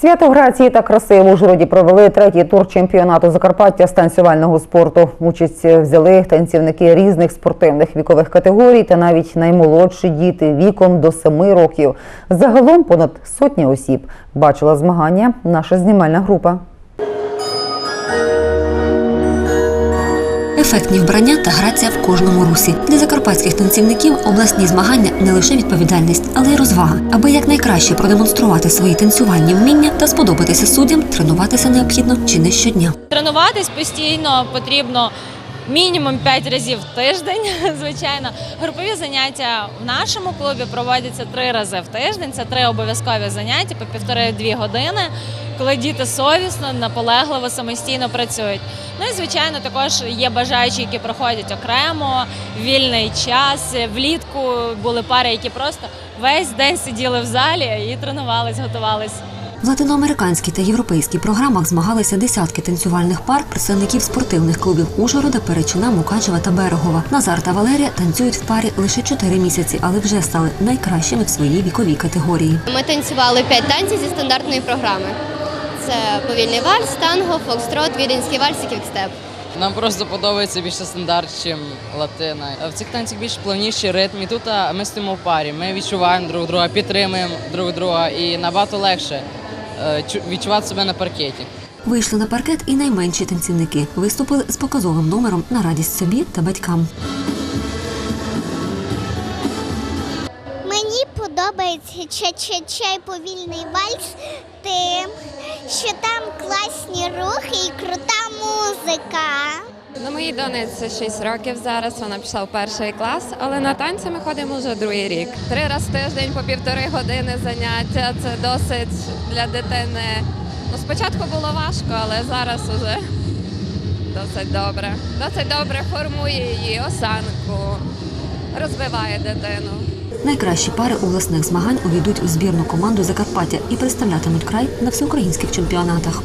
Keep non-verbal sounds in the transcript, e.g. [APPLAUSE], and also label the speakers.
Speaker 1: Свято грації та краси в Ужгороді провели третій тур чемпіонату Закарпаття з танцювального спорту. Участь взяли танцівники різних спортивних вікових категорій та навіть наймолодші діти віком до семи років. Загалом понад сотня осіб бачила змагання наша знімальна група.
Speaker 2: Ефектні вбрання та грація в кожному русі. Для закарпатських танцівників обласні змагання не лише відповідальність, але й розвага. Аби якнайкраще продемонструвати свої танцювальні вміння та сподобатися суддям, тренуватися необхідно чи не щодня.
Speaker 3: Тренуватись постійно потрібно мінімум 5 разів в тиждень. [LAUGHS] Звичайно, групові заняття в нашому клубі проводяться три рази в тиждень. Це три обов'язкові заняття по півтори-дві години, коли діти совісно, наполегливо, самостійно працюють. Ну і звичайно, також є бажаючі, які проходять окремо, вільний час. Влітку були пари, які просто весь день сиділи в залі і тренувались, готувались.
Speaker 2: В латиноамериканській та європейській програмах змагалися десятки танцювальних пар представників спортивних клубів Ужгорода, Перечина, Мукачева та Берегова. Назар та Валерія танцюють в парі лише 4 місяці, але вже стали найкращими в своїй віковій категорії.
Speaker 4: Ми танцювали п'ять танців зі стандартної програми. Це повільний вальс, танго, фокстрот, віденський вальс і квікстеп.
Speaker 5: Нам просто подобається більше стандарт, чим латина. В цих танцях більш плавніші ритм. І тут ми стоїмо в парі. Ми відчуваємо друг друга, підтримуємо друг друга і набагато легше відчувати себе на паркеті.
Speaker 2: Вийшли на паркет і найменші танцівники. Виступили з показовим номером на радість собі та батькам.
Speaker 6: Мені подобається ча-ча-чай повільний вальс, тим, що там класні рухи і крута музика.
Speaker 7: На моїй донеці 6 років зараз. Вона пішла в перший клас, але на танці ми ходимо вже другий рік. Три рази в тиждень по півтори години заняття. Це досить для дитини. Ну, спочатку було важко, але зараз уже досить добре. Досить добре формує її осанку, розвиває дитину.
Speaker 2: Найкращі пари обласних змагань увійдуть у збірну команду Закарпаття і представлятимуть край на всеукраїнських чемпіонатах.